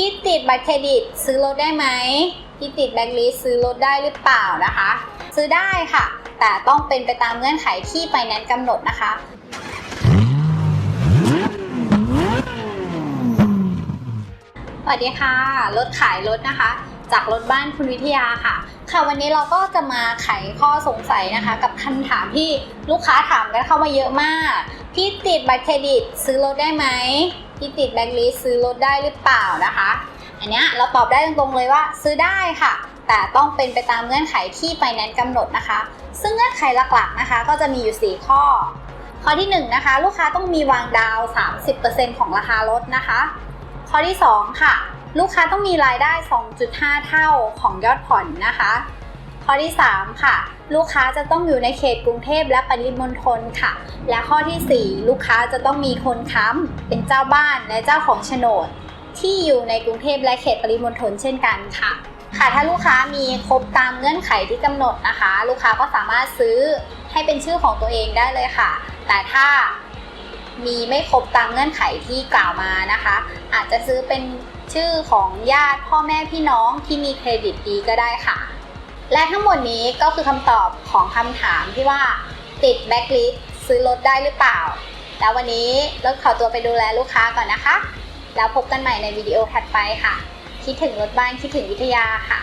พี่ติดบัตรเครดิตซื้อรถได้ไหมพี่ติดแบงค์ลิสซื้อรถได้หรือเปล่านะคะ ซื้อได้ค่ะ แต่ต้องเป็นไปตามเงื่อนไขที่ไฟแนนซ์กำหนดนะคะ สวัสดีค่ะ รถขายรถนะคะ จากรถบ้านคุณวิทยาค่ะ ค่ะวันนี้เราก็จะมาไขข้อสงสัยนะคะ กับคำถามที่ลูกค้าถามกันเข้ามาเยอะมาก พี่ติดบัตรเครดิตซื้อรถได้ไหมพี่ติดแบงค์ลิสซื้อรถได้หรือเปล่านะคะ อันนี้เราตอบได้ตรงๆเลยว่าซื้อได้ค่ะ แต่ต้องเป็นไปตามเงื่อนไขที่ไฟแนนซ์กำหนดนะคะ ซึ่งเงื่อนไขหลักๆนะคะ ก็จะมีอยู่ 4 ข้อ ข้อที่1นนะคะลูกค้าต้องมีวางดาวน์30%ของราคารถนะคะ ข้อที่ 2 ค่ะ ลูกค้าต้องมีรายได้ 2.5 เท่าของยอดผ่อนนะคะ ข้อที่ 3 ค่ะ ลูกค้าจะต้องอยู่ในเขตกรุงเทพและปริมณฑลค่ะ และข้อทีสี่ 4 ลูกค้าจะต้องมีคนค้ำเป็นเจ้าบ้านและเจ้าของโฉนด ที่อยู่ในกรุงเทพและเขตปริมณฑลเช่นกันค่ะค่ะถ้าลูกค้ามีครบตามเงื่อนไขที่กำหนดนะคะ ลูกค้าก็สามารถซื้อให้เป็นชื่อของตัวเองได้เลยค่ะ แต่ถ้า มีไม่ครบตามเงื่อนไขที่กล่าวมานะคะ อาจจะซื้อเป็นชื่อของญาติพ่อแม่พี่น้องที่มีเครดิตดีก็ได้ค่ะ และทั้งหมดนี้ก็คือคำตอบของคำถามที่ว่าติดแบ็คลิสซื้อรถได้หรือเปล่า แล้ววันนี้รถขอตัวไปดูแลลูกค้าก่อนนะคะ แล้วพบกันใหม่ในวิดีโอถัดไปค่ะ คิดถึงรถบ้านคิดถึงวิทยาค่ะ